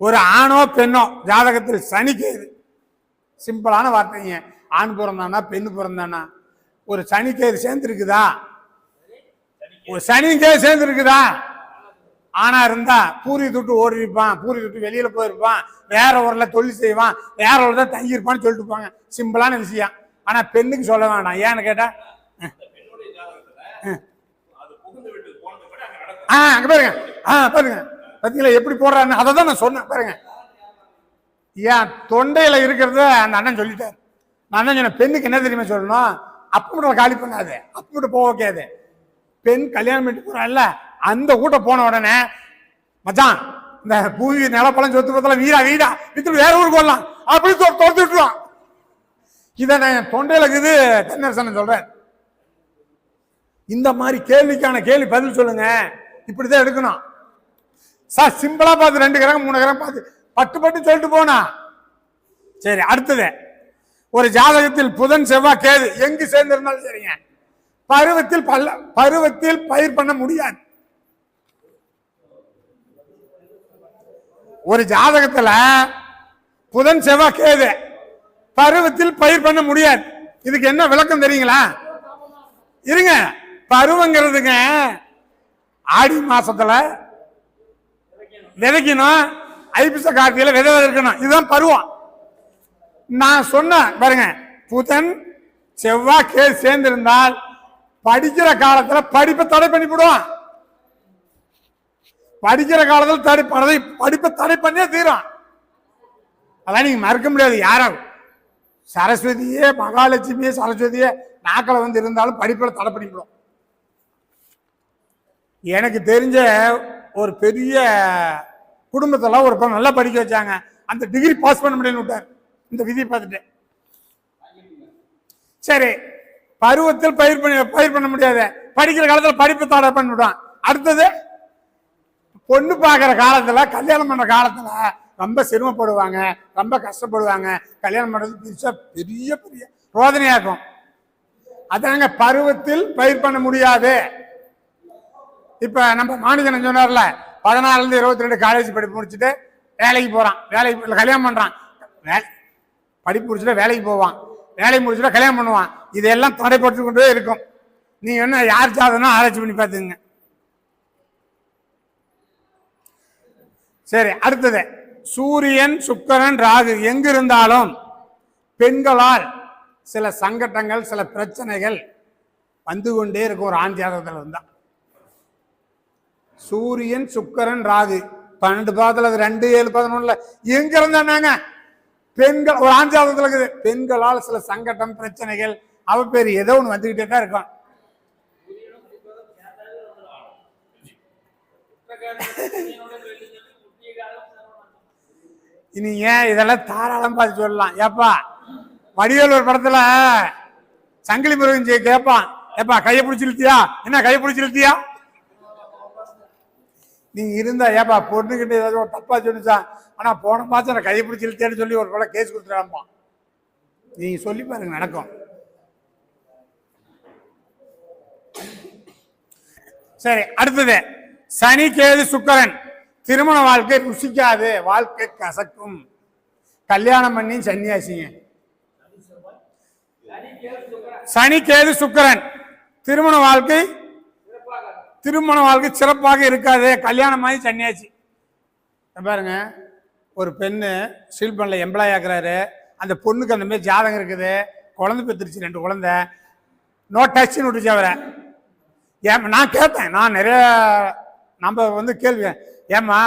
ஒரு ஆணோ பெண்ணோ ஜாதகத்தில் சனி கேது. சிம்பிளான வார்த்தைங்க. ஆண் பிறந்தானா பெண் பிறந்தானா? ஒரு சனி கேது சேர்ந்துருக்குதா? ஒரு சனி கேது சேர்ந்துருக்குதா? ஆனா இருந்தா பூரி தொட்டு ஓடி இருப்பான் பூரி தொட்டு வெளியில போயிருப்பான் வேற ஊர்ல தொழில் செய்வான் வேற ஊர்ல தான் தங்கியிருப்பான்னு சொல்லிட்டு இருப்பாங்க சிம்பிளான விஷயம். ஆனா பெண்ணுக்கு சொல்ல வேண்டாம் ஏன்னு கேட்டா ஆ அங்க பாருங்க. ஆ பாருங்க. பார்த்தீங்களா எப்படி போடுறான்னு அதை தான் நான் சொன்னேன் பாருங்க. ஏன்? தொண்டையில் இருக்கிறத அந்த அண்ணன் சொல்லிட்டார். நான் அண்ணன் சொன்னேன் பெண்ணுக்கு என்ன தெரியுமா சொல்லணும்? அப்படி காலி பண்ணாது. அப்படி போக வைக்காது. பெண் கல்யாணம் பண்ணிட்டு போகிறான்ல அந்த கூட்ட போன உடனே மச்சான் இந்த பூவி நிலப்பழம் சொத்து பத்தலாம் வீடா வீடா வித்து வேற ஊருக்கு வரலாம். அப்படி தொ- விட்டுருவான். இதை நான் தொண்டையில் இருக்குது தென்னரசன் சொல்கிறேன் இந்த மாதிரி கேள்விக்கான கேள்வி பதில் சொல்லுங்க. இப்படிதான் எடுக்கணும். சார் சிம்பிளாக பார்த்து ரெண்டு கிரகம் மூணு கிரகம் பார்த்து பட்டு பட்டு சொல்லிட்டு போனா. சரி அடுத்தது. ஒரு ஜாதகத்தில் புதன் செவ்வாய் கேது எங்கு சேர்ந்திருந்தாலும் சரிங்க. பருவத்தில் பல்ல பருவத்தில் பயிர் பண்ண முடியாது. ஒரு ஜாதகத்துல புதன் செவ்வாய் கேது பருவத்தில் பயிர் பண்ண முடியாது. இதுக்கு என்ன விளக்கம் தெரியுங்களா? இருங்க. பருவங்கிறதுங்க ஆடி மாசத்துல விதைக்கணும் ஐபிச கார்த்தியில் விதை விதைக்கணும். இதுதான் பருவம். நான் சொன்னேன் பாருங்க புதன் செவ்வாய் கே சேர்ந்திருந்தால் படிக்கிற காலத்தில் படிப்பை தடை பண்ணிவிடுவான். படிக்கிற காலத்தில் தடை பண்ணதை படிப்பை தடை பண்ணியே தீரும். அதான் நீங்க மறுக்க முடியாது யாரும் சரஸ்வதியே மகாலட்சுமியே சரஸ்வதியே நாக்கில் வந்து இருந்தாலும் படிப்பில் தடை பண்ணிவிடும். எனக்கு தெரிஞ்ச ஒரு பெரிய குடும்பத்தில் ஒரு பொண்ணு நல்லா படிக்க வச்சாங்க. அந்த டிகிரி பாஸ் பண்ண முடியலன்னு விட்டார். இந்த விதியை பார்த்துட்டு. சரி பருவத்தில் பயிர் பண்ணி பயிர் பண்ண முடியாது. படிக்கிற காலத்தில் படிப்பு தடை பண்ணிவிடுவான் அடுத்தது பொண்ணு பார்க்குற காலத்தில் கல்யாணம் பண்ணுற காலத்தில் ரொம்ப சிரமப்படுவாங்க. ரொம்ப கஷ்டப்படுவாங்க. கல்யாணம் பண்ணுறது பெருசாக பெரிய பெரிய ரோதனையாக்கும் அதாங்க பருவத்தில் பயிர் பண்ண முடியாது. இப்போ நம்ம மாணிக்கன் சொன்னார்ல பதினாறுலேருந்து இருபத்தி ரெண்டு காலேஜ் படிப்பு முடிச்சுட்டு வேலைக்கு போகிறான் வேலைக்கு இல்ல, கல்யாணம் பண்ணுறான் வே- படிப்பு முடிச்சுட்டு வேலைக்கு போவான். வேலைக்கு முடிச்சுட்டு கல்யாணம் பண்ணுவான். இதெல்லாம் தடைப்பட்டு கொண்டே இருக்கும். நீங்கள் என்ன யார் சாதனா ஆராய்ச்சி பண்ணி பார்த்துங்க சரி அடுத்தது. சூரியன் சுக்கரன் ராகு எங்கிருந்தாலும் பெண்களால் சில சங்கட்டங்கள் சில பிரச்சனைகள் வந்து கொண்டே இருக்கும். ஒரு ஆண் ஜாதகத்தில் இருந்தால் சூரியன் சுக்கரன் ராகு. பன்னெண்டு பாதத்துல அது ரெண்டு ஏழு பதினொன்னுல. எங்க இருந்தாங்க பெண்கள் ஒரு ஆண் இருக்குது. பெண்களால் சில சங்கடம் பிரச்சனைகள் அவ பேர் ஏதோ ஒன்று வந்துகிட்டே தான் இருக்கும். இனி ஏன் இதெல்லாம் தாராளம் பார்த்து சொல்லலாம். ஏப்பா வடிவேலூர் படத்துல சங்கிலி முருகன் கேட்பான் ஏப்பா கையை பிடிச்சிருத்தியா? என்ன கையை பிடிச்சிருத்தியா? நீங்கள் இருந்தால் இருந்தா ஏப்பா பொண்ணுக்கிட்ட ஏதாவது ஒரு தப்பாக சொல்லிச்சான் ஆனால் போன மாதம் நான் கையை பிடிச்சி இழுத்தேன்னு சொல்லி ஒரு பல கேஸ் கொடுத்துடாமா நீங்கள் சொல்லி பாருங்க நடக்கும். சரி அடுத்தது. சனி கேது சுக்கரன். திருமண வாழ்க்கை ருசிக்காது வாழ்க்கை கசக்கும். கல்யாணம் பண்ணி சன்னியாசிங்க. சனி கேது சுக்கரன். திருமண வாழ்க்கை திருமண வாழ்க்கை சிறப்பாக இருக்காது. கல்யாணம் மாதிரி சன்னியாசி பாருங்க. ஒரு பெண்ணு ஸ்டீல் பண்ணல எம்ப்ளாய் ஆக்குறாரு. அந்த பொண்ணுக்கு அந்த மாதிரி ஜாதகம் இருக்குது. குழந்தை பெற்றுருச்சு ரெண்டு குழந்தை. நோ டச்னு விட்டுச்சு அவரை. ஏன் நான் கேட்டேன். நான் நிறைய நம்ம வந்து கேள்வி ஏம்மா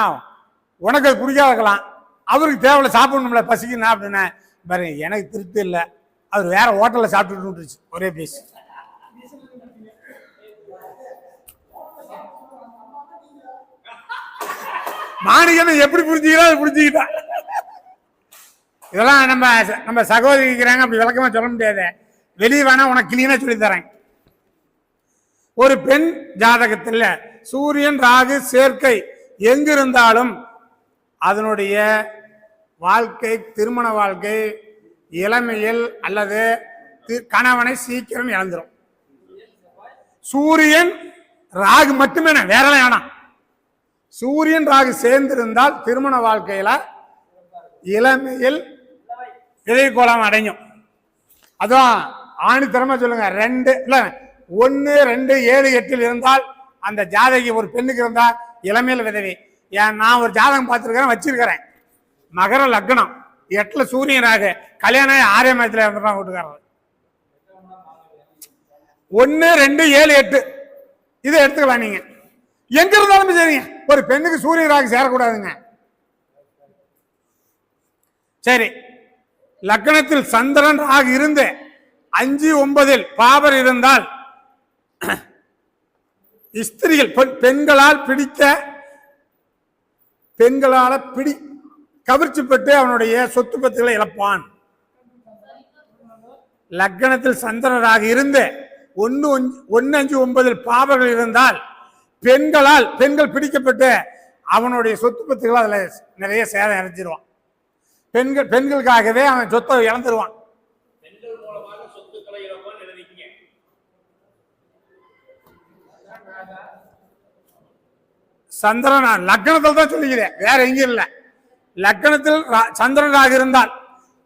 உனக்கு அது பிடிக்காத இருக்கலாம். அவருக்கு தேவையில்ல சாப்பிடணும்ல பசிக்கணும் அப்படின்னேன். பாருங்க எனக்கு திருப்தி இல்லை. அவர் வேற ஹோட்டலில் சாப்பிட்டுட்டு விட்டுருச்சு ஒரே பீஸ் மாணிக்கனை எப்படி புரிஞ்சுக்கிறோம் அது புரிஞ்சுக்கிட்டான் இதெல்லாம் நம்ம நம்ம சகோதரிக்கிறாங்க அப்படி விளக்கமா சொல்ல முடியாது. வெளியே வேணா உனக்கு கிளீனாக சொல்லித்தரேன் ஒரு பெண் ஜாதகத்தில் சூரியன் ராகு சேர்க்கை எங்கிருந்தாலும் அதனுடைய வாழ்க்கை திருமண வாழ்க்கை இளமையில் அல்லது தி- கணவனை சீக்கிரம் இழந்துரும். சூரியன் ராகு மட்டுமே வேறலாம் வேணாம். சூரியன் ராகு சேர்ந்திருந்தால் திருமண வாழ்க்கையில இளமையில் விதை அடையும். அதுவும் ஆணித்தரமா சொல்லுங்க. ரெண்டு இல்ல ஒன்று ரெண்டு ஏழு எட்டில் இருந்தால் அந்த ஜாதகி ஒரு பெண்ணுக்கு இருந்தால் இளமையில் விதவி. ஏன் நான் ஒரு ஜாதகம் பார்த்துருக்கிறேன் வச்சிருக்கிறேன். மகர லக்னம். எட்டில் சூரியன் ராகு. கல்யாணம் ஆகி ஆறே மாதத்துல இருந்துட்டான் வீட்டுக்காரர். ஒன்று ரெண்டு ஏழு எட்டு. இதை எடுத்துக்கலாம் நீங்கள் எங்க இருந்தாலும் சரிங்க ஒரு பெண்ணுக்கு சூரிய ராகு சேரக்கூடாதுங்க. சரி. லக்னத்தில் சந்திரன் ராகு இருந்து அஞ்சு ஒன்பதில் பாபர் இருந்தால் ஸ்திரிகள் பெண்களால் பிடித்த பெண்களால் பிடி கவர்ச்சி பெற்று அவனுடைய சொத்து பத்துகளை இழப்பான். லக்னத்தில் சந்திரராக இருந்து ஒன்று ஒன்று அஞ்சு ஒன்பதில் பாவர்கள் இருந்தால் பெண்களால் பெண்கள் பிடிக்கப்பட்டு அவனுடைய சொத்து பத்துகள் அதில் நிறைய சேதம் இறைஞ்சிருவான் பெண்கள் பெண்களுக்காகவே அவன் சொத்தை இழந்துருவான். சந்திரன் லக்னத்தில் தான் சொல்லிக்கிறேன் வேற எங்கேயும் இல்லை. லக்னத்தில் ரா- சந்திரனாக இருந்தால்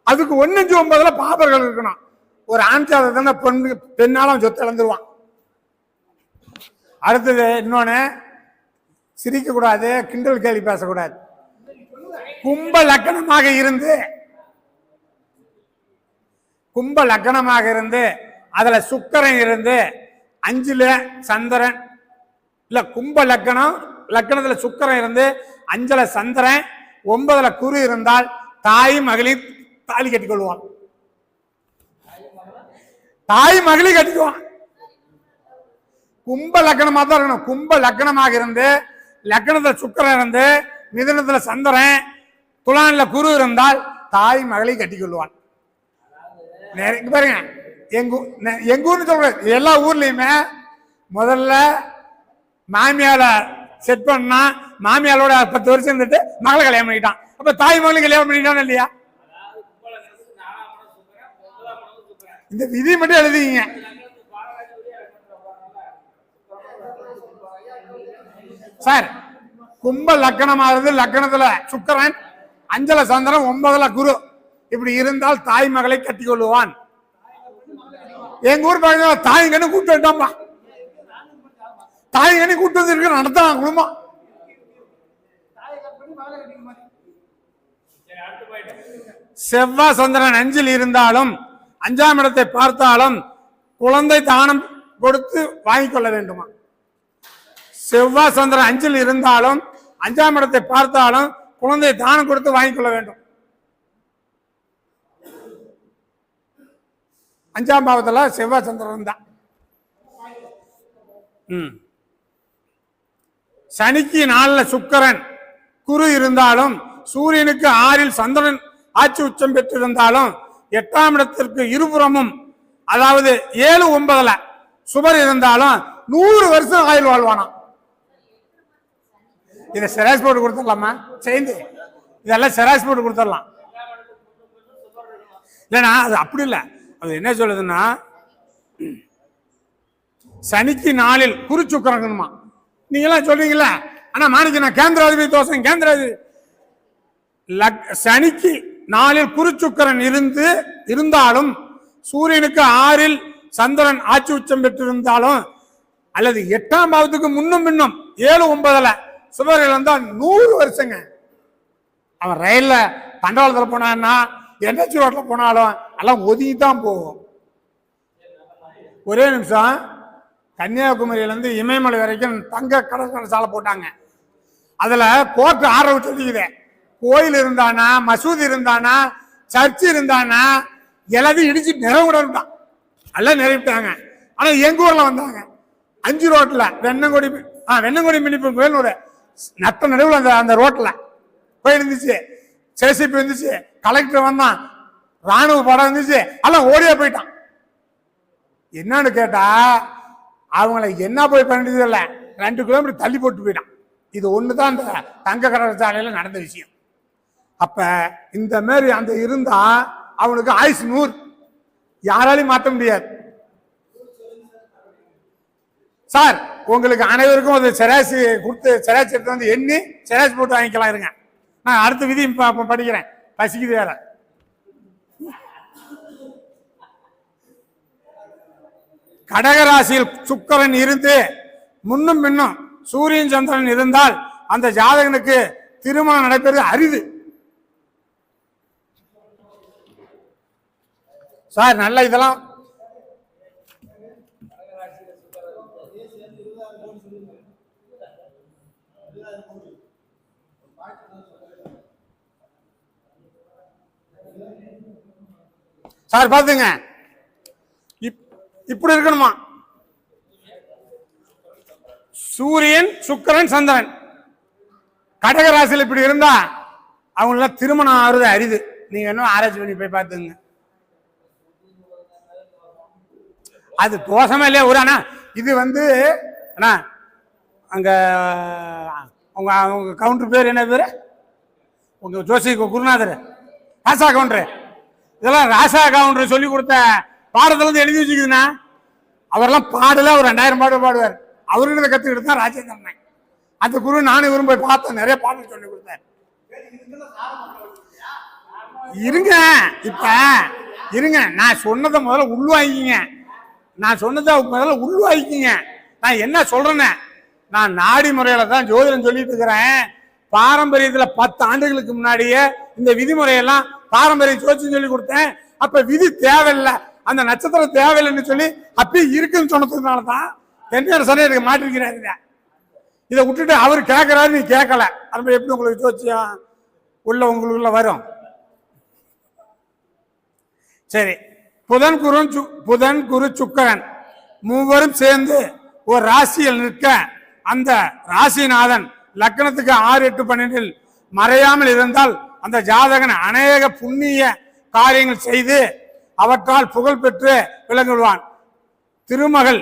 அதுக்கு ஒன்னஞ்சு ஒன்பதுல பாபர்கள் இருக்கணும். ஒரு ஆண் தானே பெண் பெண்ணாலும் சொத்து இழந்துருவான். அடுத்தது இன்னொன்று சிரிக்கக்கூடாது கிண்டல் கேள்வி பேசக்கூடாது. கும்ப லக்கணமாக இருந்து கும்ப லக்கணமாக இருந்து அதில் சுக்கரன் இருந்து அஞ்சில் சந்திரன் இல்லை கும்ப லக்கணம் லக்கணத்தில் சுக்கரன் இருந்து அஞ்சல சந்திரன் ஒன்பதில் குரு இருந்தால் தாய் மகளிர் தாலி கட்டிக்கொள்வான். தாய் மகளிர் கட்டிக்குவான். கும்ப லக்கணமா தான் இருக்கணும். கும்ப லக்கணமாக இருந்து லக்கணத்துல சுக்கரன் இருந்து மிதுனத்துல சந்திரன் துலானில் குரு இருந்தால் தாய் மகளை கட்டி கொள்வான். இங்க பாருங்க. எங்க எங்க ஊர்னு சொல்றேன். எல்லா ஊர்லயுமே முதல்ல மாமியால செட் பண்ணா மாமியாரோட பத்து வருஷம் இருந்துட்டு மகளை கல்யாணம் பண்ணிட்டான் அப்ப தாய் மகளை கல்யாணம் பண்ணிட்டான் இல்லையா? இந்த விதி மட்டும் எழுதிங்க சார் கும்ப லக்கணமா இருந்து லக்கணத்துல சுக்கரன் அஞ்சல சந்திரன் ஒன்பதுல குரு. இப்படி இருந்தால் தாய் மகளை கட்டிக் கொள்ளுவான் எங்க ஊர் பக்கத்துல தாயங்கன்னு கூட்டு வந்தாம்பா தாயங்கன்னு கூட்டு வந்து நடத்தான் குடும்பம். செவ்வாய் சந்திரன் அஞ்சில் இருந்தாலும் அஞ்சாம் இடத்தை பார்த்தாலும் குழந்தை தானம் கொடுத்து வாங்கிக் கொள்ள வேண்டுமா? செவ்வாய் சந்திரன் அஞ்சில் இருந்தாலும் அஞ்சாம் இடத்தை பார்த்தாலும் குழந்தை தானம் கொடுத்து வாங்கிக் கொள்ள வேண்டும். அஞ்சாம் பாவத்துல செவ்வாய் சந்திரன் தான் ம். சனிக்கு நாலுல சுக்கிரன் குரு இருந்தாலும் சூரியனுக்கு ஆறில் சந்திரன் ஆட்சி உச்சம் பெற்றிருந்தாலும் எட்டாம் இடத்திற்கு இருபுறமும் அதாவது ஏழு ஒன்பதுல சுபர் இருந்தாலும் நூறு வருஷம் ஆயுள் வாழ்வானாம். இதை செராஸ் போட்டு கொடுத்துடலாமா? சேர்ந்து. இதெல்லாம் செராஸ் போட்டு கொடுத்துடலாம். இல்லைண்ணா அது அப்படி இல்லை. அது என்ன சொல்லுதுன்னா சனிக்கு நாளில் குறிச்சுக்கரங்கணுமா நீங்களாம் சொல்றீங்களா ஆனா மாணிக்க நான் கேந்திராதிபதி தோசம் கேந்திராதிபதி. லக்- சனிக்கு நாளில் குருச்சுக்கரன் இருந்து இருந்தாலும் சூரியனுக்கு ஆறில் சந்திரன் ஆட்சி உச்சம் பெற்றிருந்தாலும் அல்லது எட்டாம் பாவத்துக்கு முன்னும் பின்னும் ஏழு ஒன்பதுல சுவர் இழந்தால் நூறு வருஷங்க. அவன் ரயில்ல தண்டவாளத்தில் போனான்னா என்ஹெச் ரோட்ல போனாலும் எல்லாம் ஒதுங்கி தான் போகும். ஒரே நிமிஷம் கன்னியாகுமரியிலேருந்து இமயமலை வரைக்கும் தங்க கடற்கரை சாலை போட்டாங்க. அதில் கோர்ட்டு ஆர்டர் விட்டு இருக்குது கோயில் இருந்தானா மசூதி இருந்தானா சர்ச் இருந்தானா எல்லாத்தையும் இடிச்சு நிறைவிடட்டான் எல்லாம் நிறைவிட்டாங்க ஆனால் எங்கள் ஊரில் வந்தாங்க. அஞ்சு ரோட்டில் வெண்ணங்குடி ஆ வெண்ணங்குடி மினிப்பு கோயில் ஒரு நட்ட நடுவில் அந்த அந்த ரோட்ல போய் இருந்துச்சு சேசிபி இருந்துச்சு கலெக்டர் வந்தான். ராணுவ படம் இருந்துச்சு எல்லாம் ஓடியே போயிட்டான். என்னன்னு கேட்டா அவங்கள என்ன போய் பண்ணிட்டது இல்லை ரெண்டு கிலோமீட்டர் தள்ளி போட்டு போயிட்டான். இது ஒண்ணுதான் அந்த தங்க கடற்கரை சாலையில நடந்த விஷயம். அப்ப இந்த மாதிரி அந்த இருந்தால் அவனுக்கு ஆயுசு நூறு. யாராலையும் மாற்ற முடியாது. சார் உங்களுக்கு அனைவருக்கும் அது செராசி கொடுத்து செராசி எடுத்து வந்து எண்ணி செராசி போட்டு வாங்கிக்கலாம் இருங்க. நான் அடுத்த விதி இப்போ படிக்கிறேன். பசிக்குது வேற. கடகராசியில் சுக்கரன் இருந்து முன்னும் பின்னும் சூரியன் சந்திரன் இருந்தால் அந்த ஜாதகனுக்கு திருமணம் நடைபெறுவது அரிது. சார் நல்ல இதெல்லாம் சார் பாத்துங்க. இப்- இப்படி இருக்கணுமா? சூரியன் சுக்கரன் சந்திரன். கடகராசியில் இப்படி இருந்தா அவங்களாம் திருமணம் ஆறுது அரிது. நீங்க என்ன ஆராய்ச்சி பண்ணி போய் பார்த்துங்க அது தோஷமே இல்லையா? ஒரு அண்ணா இது வந்து அண்ணா அங்க உங்க உங்க கவுண்டர் பேர் என்ன பேரு? உங்க ஜோசி குருநாதர். ராசா கவுண்டர் இதெல்லாம் ராசா கவுண்டர் சொல்லி கொடுத்த பாடத்துல இருந்து எழுதி வச்சுக்குதுண்ணா. அவரெல்லாம் பாடல ஒரு ரெண்டாயிரம் பாடல் பாடுவார். அவர்கிட்ட கத்துக்கிட்டு தான் ராஜேந்திரன். அந்த குரு நானும் இவரும் போய் பார்த்தேன் நிறைய பாடல் சொல்லி கொடுத்தார். இருங்க இப்ப இருங்க. நான் சொன்னதை முதல்ல உள்வாங்கிங்க. நான் சொன்னதை முதல்ல உள்வாங்கிங்க. நான் என்ன சொல்றேன்னு? நான் நாடி முறையில தான் ஜோதிடம் சொல்லிட்டு இருக்கிறேன். பாரம்பரியத்தில் பத்து ஆண்டுகளுக்கு முன்னாடியே இந்த விதிமுறையெல்லாம் பாரம்பரிய ஜோதிடம் சொல்லி கொடுத்தேன். அப்ப விதி தேவையில்லை. அந்த நட்சத்திரம் தேவையில்லைன்னு சொல்லி அப்பயே இருக்குன்னு சொன்னதுனால தான் தென்னரசனே எனக்கு மாட்டிருக்கிறாரு இதை. விட்டுட்டு அவர் கேட்கறாரு நீ கேட்கல அது எப்படி உங்களுக்கு ஜோசியம் உள்ள உங்களுக்குள்ள வரும். சரி. புதன் குரு சு- புதன் குரு சுக்கரன் மூவரும் சேர்ந்து ஒரு ராசியில் நிற்க அந்த ராசிநாதன் லக்னத்துக்கு ஆறு எட்டு பன்னெண்டில் மறையாமல் இருந்தால் அந்த ஜாதகன் அநேக புண்ணிய காரியங்கள் செய்து அவற்றால் புகழ் பெற்று விளங்குவான். திருமகள்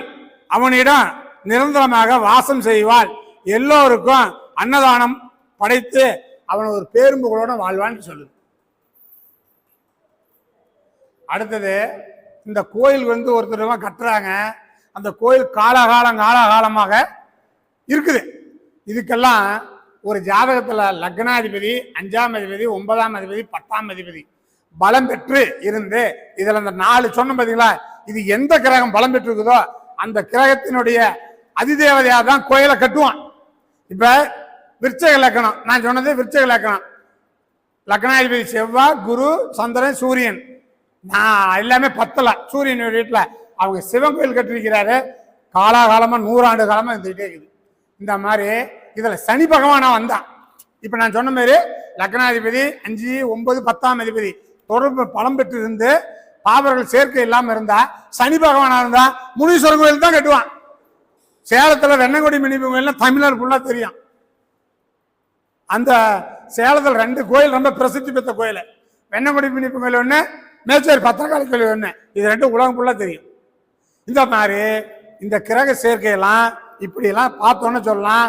அவனிடம் நிரந்தரமாக வாசம் செய்வாள். எல்லோருக்கும் அன்னதானம் படைத்து அவன் ஒரு பேரும்புகளோட வாழ்வான்னு சொல்லுது. அடுத்தது இந்த கோயில் வந்து ஒருத்தர் கட்டுறாங்க. அந்த கோயில் காலகாலம் காலகாலமாக இருக்குது. இதுக்கெல்லாம் ஒரு ஜாதகத்தில் லக்னாதிபதி அஞ்சாம் அதிபதி ஒன்பதாம் அதிபதி பத்தாம் அதிபதி பலம் பெற்று இருந்து இதில் அந்த நாலு சொன்ன பார்த்தீங்களா இது எந்த கிரகம் பலம் பெற்றிருக்குதோ அந்த கிரகத்தினுடைய அதிதேவதையாக தான் கோயிலை கட்டுவான். இப்போ விருச்சக லக்கணம் நான் சொன்னது விருச்சக லக்கணம். லக்னாதிபதி செவ்வாய் குரு சந்திரன் சூரியன். நான் எல்லாமே பத்தல சூரியன் வீட்டில். அவங்க சிவன் கோயில் கட்டிருக்கிறாரு காலாகாலமாக நூறாண்டு காலமாக இருந்துகிட்டே இருக்குது. இந்த மாதிரி இதில் சனி பகவானா வந்தான் இப்போ நான் சொன்ன மாதிரி லக்னாதிபதி அஞ்சு ஒன்பது பத்தாம் அதிபதி தொடர்பு பலம் பெற்று இருந்து பாபர்கள் சேர்க்கை இல்லாமல் இருந்தா சனி பகவானா இருந்தா முனீஸ்வரன் கோயில் தான் கட்டுவான். சேலத்தில் வெண்ணங்குடி மினி கோயில்லாம் தமிழ்நாடு ஃபுல்லாக தெரியும். அந்த சேலத்தில் ரெண்டு கோயில் ரொம்ப பிரசித்தி பெற்ற கோயில். வெண்ணங்குடி மினிப்பு கோயில் ஒன்று மேச்சேரி பத்திரக்காளி கோயில் ஒன்று இது ரெண்டும் உலகம் ஃபுல்லாக தெரியும். இந்த மாதிரி இந்த கிரக சேர்க்கையெல்லாம் இப்படியெல்லாம் பார்த்தோன்னு சொல்லலாம்.